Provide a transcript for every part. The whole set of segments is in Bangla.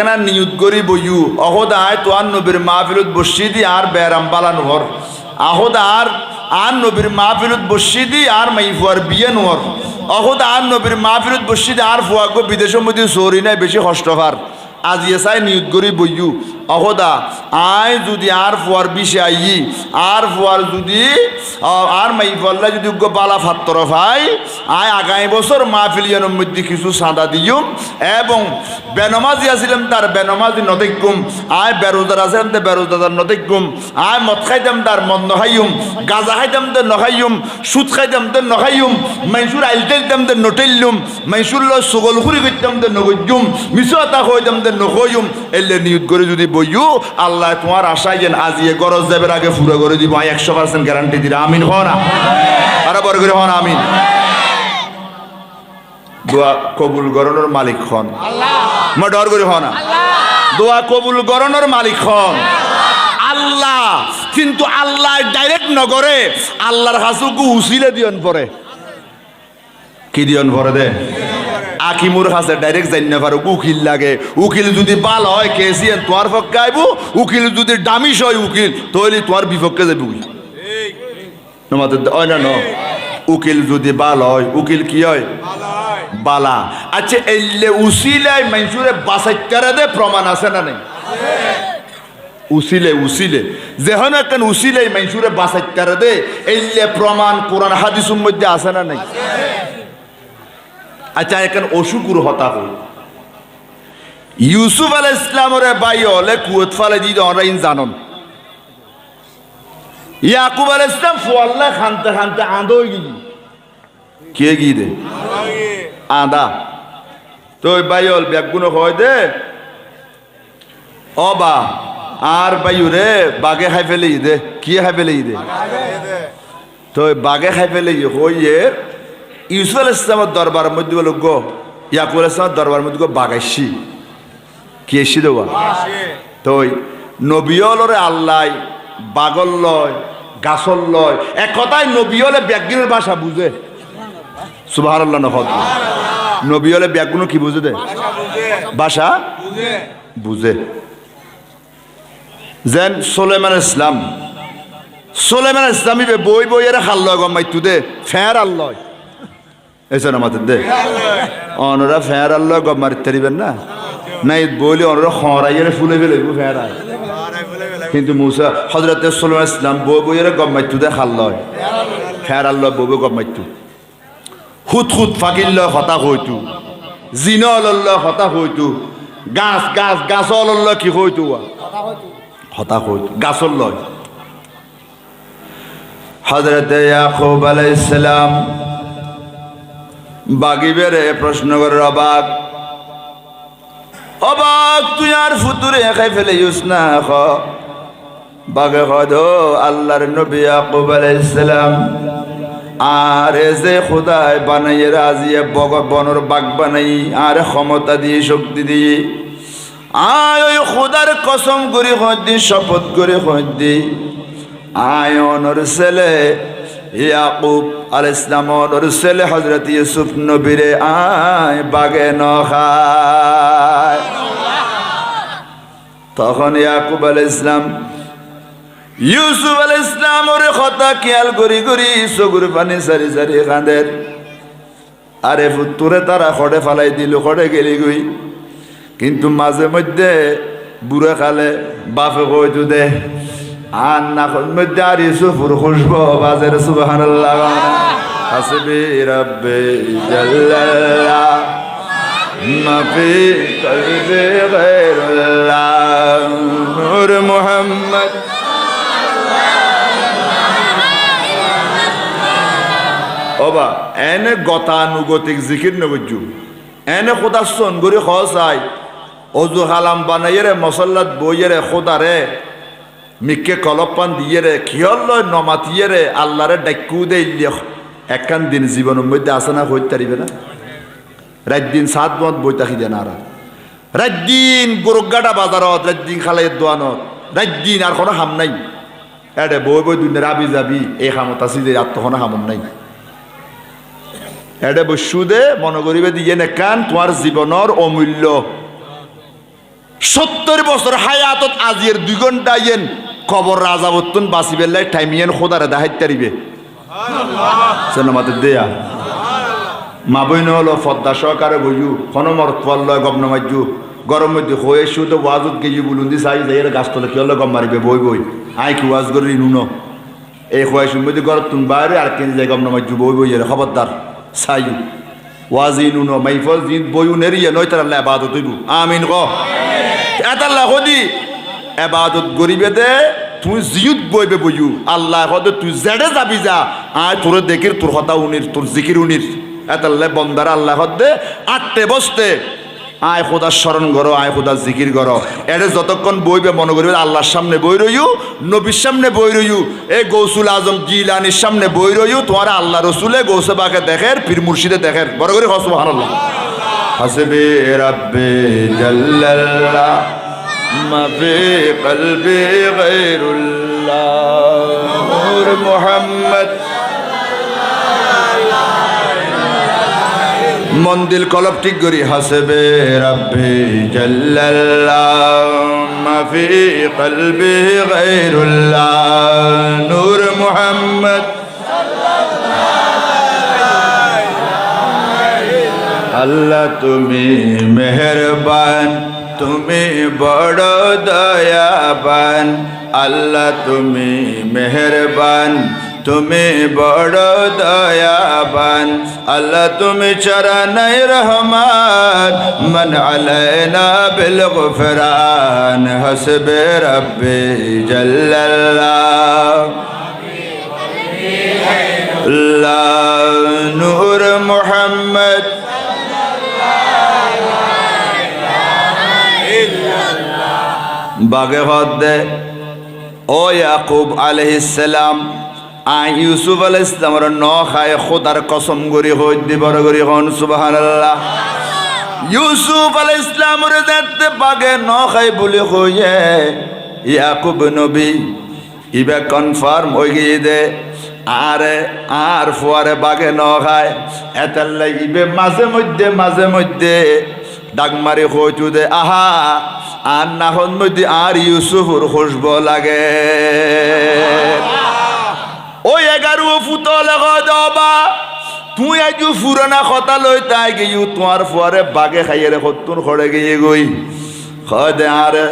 এখানে নিয়ত করি বইউ অহদ আয় তোয়ার নবীর মাহফিলত বসি দি আর ব্যারাম বালা নহর। আহদ আর আর নবীর মাহফিলত বসি দি আর মাই ফুয়ার বিয়ে নহর। অহদ আর নবীর মাহফিলত বসি দি আর ফুয়া গো বিদেশের মধ্যে চৌরি নাই, বেশি কষ্ট হার আজি চাই নিয়ুত করি বইয়ু। অহদা। আয় যদি আর ফুয়ার বিষে আই আর ফুয়ার যদি আর মাই ফল্লা যদি বালা ফাত্তর ভাই আয় আগামী বছর মাহফিলিয়ানের মধ্যে কিছু সাদা দিয়ুম, এবং বেনমাজি আসিলাম তার বেনমাজি নদেকুম আয় বেরোজার আসিলাম তার বেরোজার নদেকুম আয় মদ খাইতাম তার মদ নখাইম গাজা খাইতাম তার নখাইম সুদ খাইতাম তার নখাইম মাইসুর আইলতেলতাম তার নটেললুম, মাইসুর ল সগল খুরি করতাম তার নগজ্জুম মিশু আতা হইতাম তার নখইম এলে নিয়ত করে যদি বইয়ু আল্লাহ তোমার আশাই যেন আজিয়ে গরজ দেবের আগে ফুরা করে দিব। একশো পার্সেন্ট গ্যারান্টি দিলে আমিন হন আরে বড় করে হন আমিন। দোয়া কবুল গরনের মালিক হন। মই ডর করে হন দোয়া কবুল গরনের মালিক হন। আল্লাহ। কিন্তু আল্লাহ ডাইরেক্ট নগরে আল্লাহর হাসুকু উসিলে দিয়ন পরে। কি দিয়ন পরে দে? আকিমুর হাসে ডাইরেক্ট জানি পারো, উকিল লাগে। উকিল যদি বাল হয় কেসিয়ান তোমার পক্ষে আইব, উকিল যদি দামিস হয়, উকিল তাহলে তোমার বিপক্ষে যাবে উকিল। না, ন? উকিল যদি বাল হয়, উকিল কি হয়? বালা। আচ্ছা এলে উসিলাই মাইসুরে বাসাইতারা দে প্রমাণ আছে না নাই? উসিলে উসিলে। যেহন একখান উসিলে মাইসুরে বাসাইতারা দে এলে প্রমাণ, কোরআন, হাদিসুর মধ্যে আছে না নাই? আচ্ছা এখন অসুকুর হতা হই। ইউসুফ আল ইসলামরে বাই হলে কুয়ত ফালে দি অনলাইন জানন ইয়াকুব আল ইসলাম ফোয়াল্লা খানতে খানতে আঁদো গিয়ে কে গিয়ে দে? আদা। তো বাইল ব্যাগুনো হয় দে। ও বা আর বাইউ রে বাগে খাই ফেলে দে। কি খাই ফেলে দে। তো বাগে খাই ফেলে হইয়ে ইউসুফ আল ইসলামের দরবারের মধ্যে বলো, গো, ইয়াকুব ইসলামের দরবারের মধ্যে গো বাগাইছি। কি এসি দেওয়া তো নবিয়লরে আল্লাহ, বাগল লয়, গাছল লয়। এক কথায় নবিয়লে ব্যাগিনের ভাষা বুঝে। সুবাহ নহত নবিয়লে ব্যাগুনো কি বুঝে দে? ভাষা বুঝে। যেন সোলেমান ইসলাম সোলেমান ইসলামী বই বই এর খাল লয় গম মাইতু দে ফের আল্লয় এসে আমাদের দে। অনরা ফের আল্লয় গম মারিতে পারিবেন না। নাই বলি অনরা খরাইয়ের ফুলে ফেলে ফের আয়। কিন্তু মুসা হজরত সোলেমান ইসলাম বই বই এর গম মাইতু দে খাল লয়। ফের আল্লয় বই বই গম মাইতু খুত খুত ফাকিল হতাশ হইতো। জিন লয় হতাশ হইতো। গাছ গাছ গাছ লয় কি হইতো হতাশ হইতো গাছর লয়। হজরত ইয়াকুব আলাইহিস সালাম বাগি বেড়ে প্রশ্ন করে অবাক। অবাক, তুই আর ফুতুরে খাই ফেলে ইউস না, খ। বাগে হদ আল্লাহর নবী ইয়াকুব আলাইহিস সালাম। আর যে খোদায় বানাইয়ে রাজিয়ে বগ বনর বাগ বানাই, আর ক্ষমতা দিয়ে, শক্তি দিয়ে। আয় ওই খোদার কসম করে হদ্দি শপথ করে হদ্দি আয় অনর ছেলে ইয়াকুব আল ইসলাম অনর ছেলে হজরত ইউসুফ নবীরে আয় বাগে ন তখন ইয়াকুব আল ইসলাম ইউসুফ আল ইসলাম ওরে কথা খেয়াল করি করি চকুর পানি সারি সারি কাঁদের আরে ফুত্তুরে তারা খড়ে ফালাই দিল, খড়ে গেলি গই কিন্তু মাঝে মধ্যে বুড়ে খালে বাপে কইতু দে আর নাকল মধ্যে আর ইউসুফুর খুশবো বাজের হাসবি রব্বে জাল্লাল্লাহ মাফি কলবে গায়রুল্লাহ। নূর মুহাম্মদ। অবা এনে গতানুগতিক জিকির নগজু এনে খোদা সন খসাই। অজু হালাম বানাইয়েরে, মসল্লাত বইয়েরে, খোদারে। মিকে কলপান দিয়ে রে দিয়েরে কিহল নমাতিয়েরে আল্লাহরে ডাক্কু দে একখান দিন জীবনের মধ্যে আসে না হইতে পারিবে না? রাত দিন সাত মত বই তাকি দেন আর। রাত দিন গোরগাটা বাজারত, রাত দিন দোয়ানত। রাত দিন আর কোনো হাম নাই। এডে বই বই দুনিয়ার আবি যাবি এই হামত আছি যে আর তখন হামন নাই। এডে বসু দে মনে করিবে দিয়ে নেকান তোমার জীবনের অমূল্য। সত্তর বছর হায়াতত আজিয়ের দুই ঘণ্টা ইয়েন কবর রাজাবত্তন বাঁচি বেল্লাই টাইমিয়েন খোদারে দেখাইতে তারিবে। সিনেমাতে দেয়া। মা বই হলো ফদ্দা সহকারে বইয়ু হনমর ফল লয় গম নমাইজু গরম মধ্যে হয়ে শুধু ওয়াজত গেজি বলুন দি চাই যাই গাছ তলে কি হলো গম মারিবে বই বই। আই কি ওয়াজ করি নুন। এই হয়ে শুনবে গরম তুমি বাইরে আর কেন যাই গম নমাইজু বই বই এর খবরদার। চাইউ ওয়াজি নুন, মাইফল বইউ নেরিয়ে নয় তার আল্লাহ আবাদত হইব। আমিন ক। এটা লাখদি এবাদত গরিবে দে তুই জিউত বইবে বইউ আল্লাহ হদে তুই জেডে যাবি যা। আয় তোর দেখির তোর হতা উনির, তোর জিকির উনির। এতাল্লে বন্দার আল্লাহ হদে আটটে বসতে। আয় খোদার স্মরণ করো, আয় খোদার জিকির করো। এরে যতক্ষণ বইবে মনে করবে আল্লাহর সামনে বই রইউ নবীর সামনে বই রইউ এ গৌসুল আজম জিলানির সামনে বই রইউ তোমার আল্লাহ রসুলে গৌসেবাকে দেখের, পীর মুর্শিদে দেখের। বড় করে হসব হারাল্লাহ হাসবে রাব্বে জাল্লাল্লাহ। ما في قلبي غير الله نور محمد মন্দির কলব ঠিক করি হাসবে রব্বি জাল্লাল্লাহ মাফি কলবি গায়রুল্লাহ নূর মুহাম্মদ আল্লাহ তুমি মেহরবান তুমি বড় দয়াবান, আল্লাহ তুমি মেহরবান। তুমি বড় দয়াবান, আল্লাহ তুমি চরণাই রহমান। মন আলাইনা বিল গুফরান হসবে রব্বি জাল্লাল্লাহ। নূর মুহাম্মদ বাগে হদ্দে ও ইয়াকুব আলহিসাম আই ইউসুফ আলাহ ইসলামর ন খায়, খোদার কসম গরি হই দিবর গরি হন সুবাহান আল্লাহ ইউসুফ আলাহ ইসলামর যাতে বাগে ন খাই বলে হইয়ে ইয়াকুব নবী, ইবে কনফার্ম হয়ে গিয়ে দে, আরে আর ফুয়ারে বাগে ন খায় এতাল্লা ইবে মাঝে মধ্যে মাঝে মধ্যে ডাকমারি হইতু দে, আহা, আর নাহন মধ্যে আর ইউসুফর খুশব লাগে। ওই এগারো ফুতল দবা তুই আজ ফুরনা কথা লই তাই গিয়ে, তোমার ফুয়ারে বাগে খাইয়ে রে সত্তর খড়ে গিয়ে গই। খদে আরে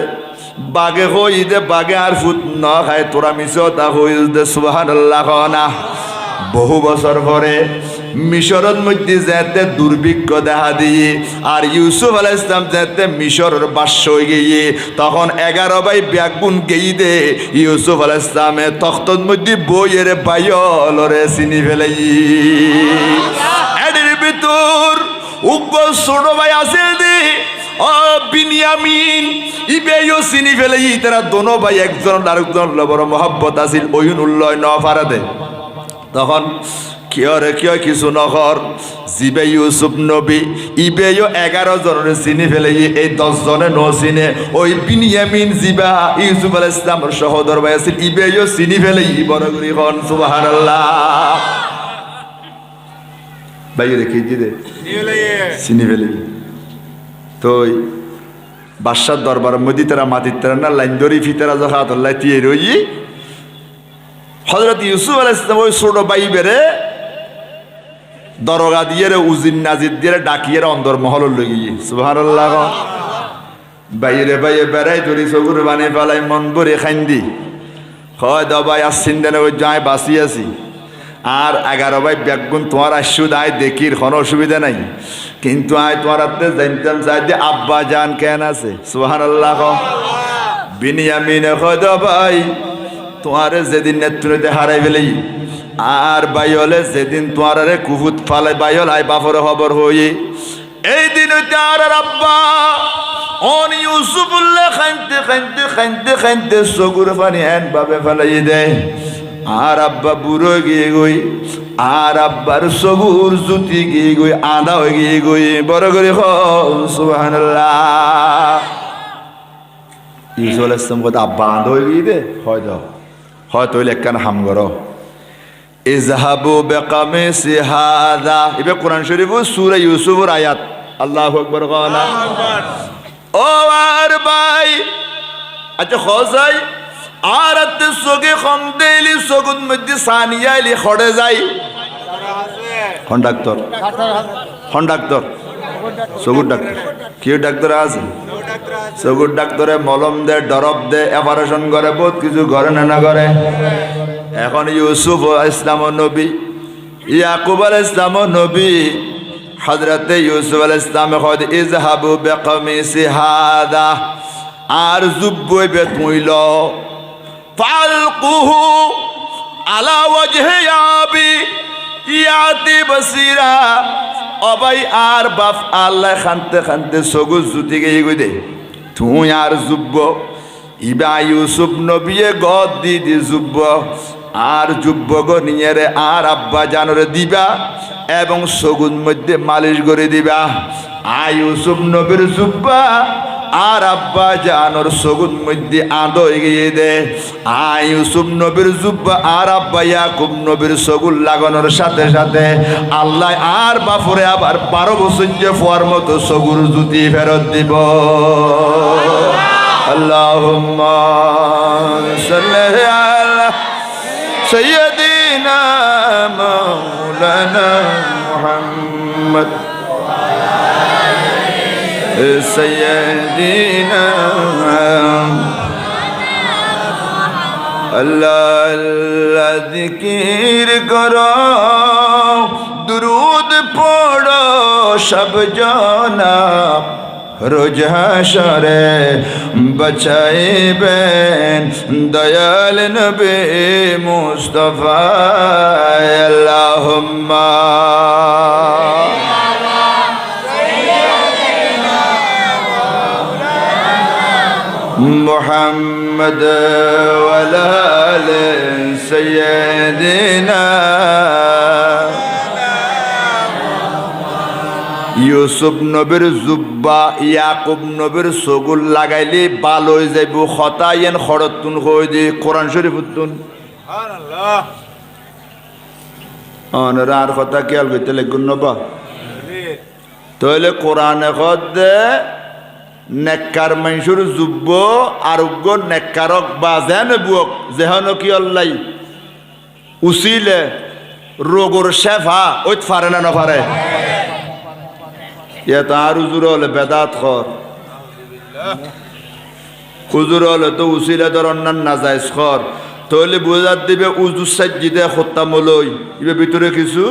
বাগে হই দে, বাগে আর ফুট ন খায়, তোরা মিছ তা হইল দে আল্লাহ না। বহু বছর পরে মিশরের মধ্যে যেতে দুর্ভিক্ষ দেখা দিয়ে, আর ইউসুফ আলাহ ইসলাম যেতে মিশরের বাস্য গিয়ে তখন এগারো ভাই ব্যাগুন গেই দে ইউসুফ আলাহ ইসলামে তখতর মধ্যে বইয়ের বাইলরে চিনি ফেলাই এদের ভিতর উগ্র ছোট ভাই আছে দে ও বিনিয়ামিন ইবেও চিনি ফেলে তারা দোনো ভাই একজন আরেকজন বড় মহব্বত আছিল ওইন উল্লয় ন তখন কিয় রে কিয় কিছু নহর? জিবে ইউসুফ নবী ইবেও এগারো জনের চিনি ফেলে এই দশ জনে ন চিনে। ওই বিনিয়ামিন জিবা ইউসুফ আল ইসলামের সহদর ভাই আছিল ইবেও চিনি ফেলে ই বড় করি হন সুবাহান আল্লাহ ভাই রেখে দে চিনি ফেলে তো বাদশার দরবারের মধ্যে তারা মাটির তারা না লাইন দরি ফিতারা যখন আতল্লাই দিয়ে রই হজরত ইউসুফ আল ইসলাম ওই ছোট বাই বেড়ে দরগা দিয়ে উজিন নাজির দিয়ে ডাকিয়ে অন্দর মহল লগিয়ে সুবহানাল্লাহ বাইরে বাইরে বেড়াই ধরি চকুর বানে পেলাই মন ভরে খান্দি হয় দবাই আসছেন দেনে, ওই যাই বাঁচি আছি। আর এগারো ভাই ব্যাগুন তোমার আসুদ আয়, দেখির কোনো অসুবিধা নাই। কিন্তু আয়, তোমার হাতে জানতাম, চাই যে আব্বা জান কেন আছে? সুহান আল্লাহ বিনিয়ামিন হয় ভাই, তোমার যেদিন নেতৃত্বে হারাই ফেলেই আর বাইলে যেদিন তোমার রে কুহুত ফালে বাইল আই বাপর খবর হই। এই দিন আর আব্বা, অন ইউসুফুল্লাহ খাইতে খাইতে খাইতে খাইতে চকুর পানি এন ভাবে ফেলাই দেয়। আর আব্বা বুড়ো গিয়ে গই, আর আব্বার সবুর জুতি গিয়ে গই, আদা হয়ে গিয়ে গই, বড় করে ইউসুফ আলাইহিস সালাম কথা আব্বা, আদা হয়ে গিয়ে দে, হয় দাও, হয় তৈলে একখান হাম করো। ইজহাবু বিকামিসি হাদা। ইবে কোরআন শরীফ সূরা ইউসুফের আয়াত। আল্লাহু আকবার কওলা ও আর ভাই আচ্ছা খসাই আর সগে কম দেলি সগুন মধ্যে সানিয়াইলি খড়ে যাই। কন্ডাক্টর। কন্ডাক্টর। সগুর ডাক্তার। কি ডাক্তার আছে সগুর ডাক্তারে মলম দে ডরব দে অপারেশন করে বহুত কিছু ঘরে না না করে। এখন ইউসুফ ইসলাম নবী, ইয়াকুব আল ইসলাম নবী হজরতে ইউসুফ আল ইসলাম হদ ইজহাবু বেকমিসি হাদা আর জুব্বই বে তুইল, ফালকুহু আলা ওয়াজহি আবি ইয়াতি বসিরা, অবাই আর বাপ আল্লাহ খানতে খানতে সগুজ জুতি গিয়ে গই দে তুই আর জুব্ব, ইবা ইউসুফ নবিয়ে গদ দি দি জুব্ব আর যুবক নিয়ে আর আব্বা জানরে দিবা এবং সগুন মধ্যে মালিশ করে দিবা। আ ইউসুফ নবীর জুব্বা আর আব্বা জানোর সগুন মধ্যে আদো এগিয়ে দে। আ ইউসুফ নবীর জুব্বা আর আব্বা ইয়াকুব নবীর সগুল লাগানোর সাথে সাথে আল্লাহ আর বাপুরে আবার বারো বছর যে ফোয়ার মতো সগুর জুতি ফেরত দিব। আল্লাহুম্মা সাল্লি سيدنا مولانا محمد. سيدنا اللہ اللہ ذکر کرو درود پڑھو شب جانا রোজ হাসরে বচাইবেন দয়াল নবী মুস্তফা আল্লাহুম্মা محمد وعلى آل سيدنا ইউসুফ নবীর জুব্বা ইয়াকুব নবীর সগুল লাগাইলে ভালো হয়ে যাইব খতা ইয়েন খরতুন হয়ে দি কোরআন শরীফ উত্তুন। অনরা আর কথা খেয়াল করতে লাগুন নবা? তাহলে কোরআন দে নেককার মানুষের যুব্য আরোগ্য নেককারক বা যেন বুয়ক যেহন কি অল্লাই উচিলে রোগর শেফা ওইত ফারে না নফারে ইয়াত আর হলে বেদাত খর উজুর হলে তো উচিলে ধর অন্যান্য নাজাইজ খর তাহলে বোঝার দিবে উজু সাজ্জিদে হত্যামলই ইবে ভিতরে কিছু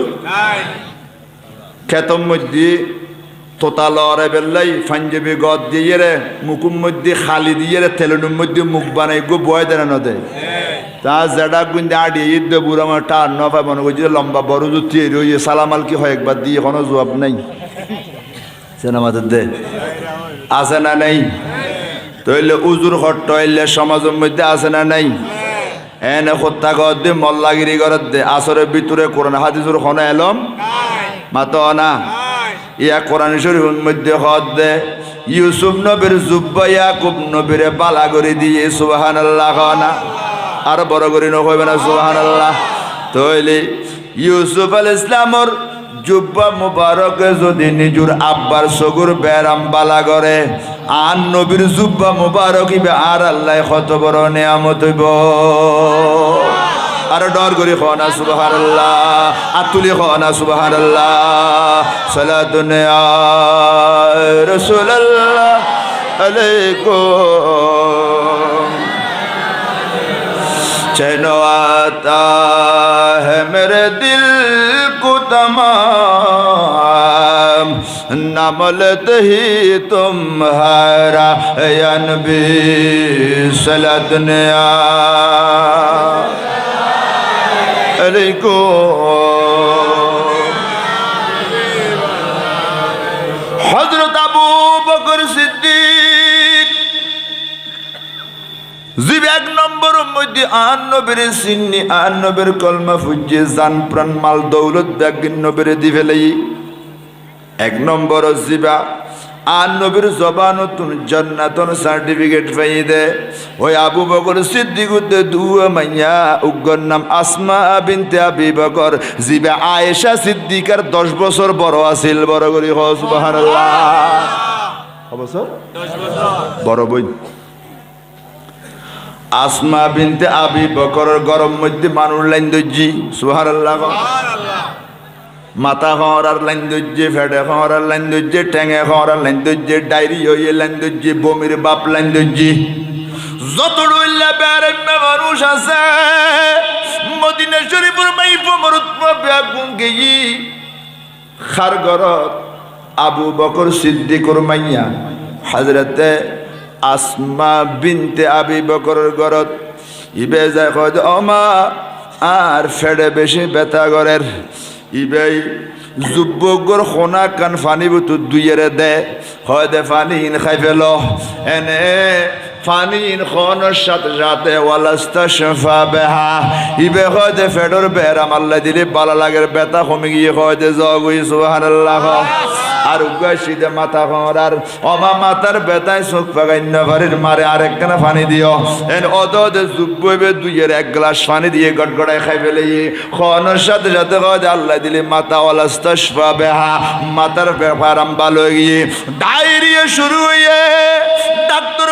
খেতম মধ্যে তোতালরে বেল্লাই পাঞ্জাবি গদ দিয়ে রে মুকুম মধ্যে খালি দিয়ে রে তেলনুর মুখ বানাই গো বয় দেন নদে তা জেডা গুন্দে আড়ি ঈদ বুড়া আমার টার ন পাই মনে করছি লম্বা বড় জুতি রইয়ে সালামাল কি হয় একবার দিয়ে কোনো জবাব নাই সিনেমাদের দে আছে না নাই? তইলে উজুর হট্ট এলে সমাজের মধ্যে আছে না নাই? এনে হত্যা কর দে, মল্লাগিরি করার দে, আসরের ভিতরে কোরআন হাদিসুর খন এলম? মাত না। ইয়া কোরআন শরীফের মধ্যে হদ দে, ইউসুফ নবীর জুব্বা, ইয়াকুব নবীরে বালা করে দিয়ে সুবহানাল্লাহ না? আর বড় করে নকইবে না সুবহানাল্লাহ। তইলে ইউসুফ আল ইসলামর জুব্বা মুবারকে যদি নিজুর আব্বার সগুর বেরাম বালা করে আর নবীর জুব্বা মুবারক ইবে আর আল্লাহ কত বড় নিয়ামত হইব। আর ডর করি খানা সুবাহার আল্লাহ আতুলি খানা সুবাহার আল্লাহ সালাতুন রসুল আল্লাহ আলাইকুম। چین آتا ہے میرے دل کو تمام نملت ہی تمہارا یا نبی سلط نیا علیکو حضرت ابو بکر صدیق زبیق মধ্যে আন নবীর সিন্নি আন নবীর কলমা ফুজে জান প্রাণ মাল দৌলত ব্যাগিন নবীর দি ফেলাই। এক নম্বর জিবা আর নবীর জবানতুন জান্নাতন সার্টিফিকেট পাই দে। ওই আবু বকর সিদ্দিক উদ্দে দুয়া মাইয়া উগ্গর নাম আসমা বিনতে আবি বকর। জিবা আয়েশা সিদ্দিকার দশ বছর বড় আছিল বড় করি হ সুবহানাল্লাহ। বছর? বড় বই। আসমা বিনতে আবি বকরের গরম মধ্যে মানুষ লাইন দজ্জি সুহার আল্লাহ মাথা খাওয়ার লাইন দজ্জে ফেটে খাওয়ার লাইন দজ্জে ঠেঙে খাওয়ার লাইন দজ্জে ডায়রি হইয়ে লাইন দজ্জে বমির বাপ লাইন দজ্জি যত রইলা বেড়াইমে মানুষ আছে মদিনা শরীফের মাইফ মরুৎম বেগুন গেই খার গরত আবু বকর সিদ্দিকুর মাইয়া হাজরতে আসমা বিনতে আবি বকরের গরত। ইবে যায় কয় অমা আর ফেড়ে বেশি বেতা গরের ইবে যুবকর সোনা কান ফানি বুতু দুইয়েরে দে। হয় দে ফানি ইন খাই ফেল। এনে ফানি ইন খনের সাথে সাথে ওয়ালাস্তা শেফা বেহা। ইবে হয় দে ফেডর বেহরাম আল্লাহ দিলে বালা লাগের বেতা কমে গিয়ে হয় দে জগুই সুবহানাল্লাহ আর উগাইছিতে মাথা খর আর অমা মাথার বেতায় চোখ পাগাইন্য বাড়ির মারে আর একখানা পানি দিও। এন অত জুব্বইবে দুইয়ের এক গ্লাস পানি দিয়ে গটগড়ায় খাই ফেলে। খনের সাথে সাথে কয় আল্লাহ দিলে মাথা ওয়ালাস্তাসফা বেহা মাথার ব্যাপারাম ভালো হয়ে গিয়ে ডায়রিয়া শুরু হয়ে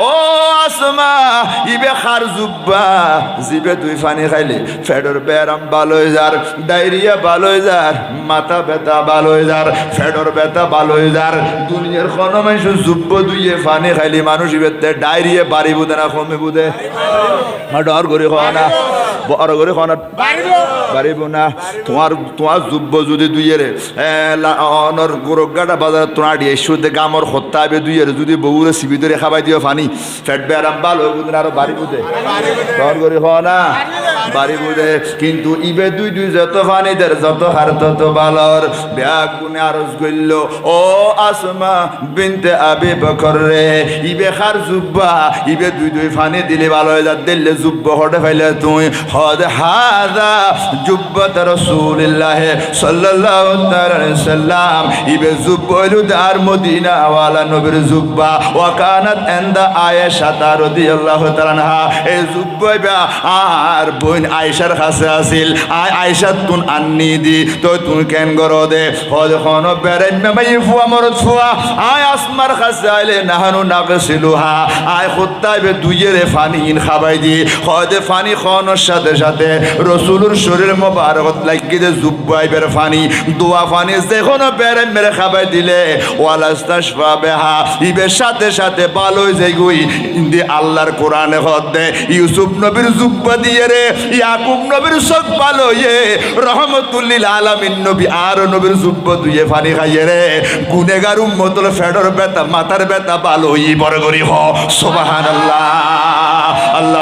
ও আসমা, ইবে খার জুব্বা। জিবে দুই ফানি খাইলে, ফেডর বেরাম ভালো যার, ডায়রিয়া ভালো যার, মাথা ব্যথা ভালো যার, ফেডর ব্যথা ভালো যার। দুনিয়ার কোনো মানুষ জুব্ব দুইয়ে ফানি খাইলে, মানুষ ইবে ডায়রিয়া বাড়ি বুদে না, কমে বুদে। ডর করে খাওয়া না। বড় করে না পারিব না। তোমার তোমার যুব্য যদি দুইয়েরে অনর গোরগাটা বাজার তোমার এসুতে গামর হত্যা হবে দুইয়েরে যদি বউরে সিবি ধরে খাবাই দিও ফানি ফেট বেড়াম ভালো আরও বাড়ি বুঝে ঘর করে হওয়া না বাড়ি বুঝে কিন্তু ইবে দুই দুই যত ফানি দের যত হার তত ভালোর ব্যাগ গুনে আরজ গইল ও আসমা বিনতে আবি বকর রে ইবে খার জুব্বা ইবে দুই দুই ফানি দিলে ভালো হয়ে যা দিল্লে জুব্ব হটে ফাইলে তুই। হদ হাদা জুব্বত রসুলিল্লাহ সাল্লাল্লাহু তাআলা সাল্লাম। ইবে জুব্বলু দার মদিনা ওয়ালা নবীর জুব্বা। ওয়া কানাত ইনদা আয়েশা রাদিয়াল্লাহু তাআলা আনহা। এই জুব্বা আর বোন আয়েশার কাছে আছিল। আয় আয়েশা, তুন আন্নি দি তো তুই কেন গরো দে? হদ খন বেরেন মাই ফুয়া মরত ফুয়া। আয় আসমার কাছে আইলে নাহানু নাগসিলুহা। আয় খুত্তাইবে দুইয়েরে ফানি ইন খাবাই দি। হদে ফানি খনের সাথে সাথে রসুলুর শরীর মোবারকত লাগি যে জুব্বাইবের ফানি, দোয়া ফানি যখন বেড়ে মেরে খাবাই দিলে ওয়ালাস্তাসফা বেহা ইবের সাথে সাথে ভালোই যাই গুই ইন্দি আল্লাহর কোরআনে হদ দে, ইউসুফ নবীর জুব্বা দিয়ে রে, ইয়াকুব নবীর সব ভালো ইয়ে রহমতুল্লিল আলামিন নবী আর নবীর জুব্বা দুয়ে ফানি খাইয়ে রে, গুনেগার উম্মতুল ফেডর বেতা, মাথার বেতা ভালো ই বড় করি হ, সুবহানাল্লাহ।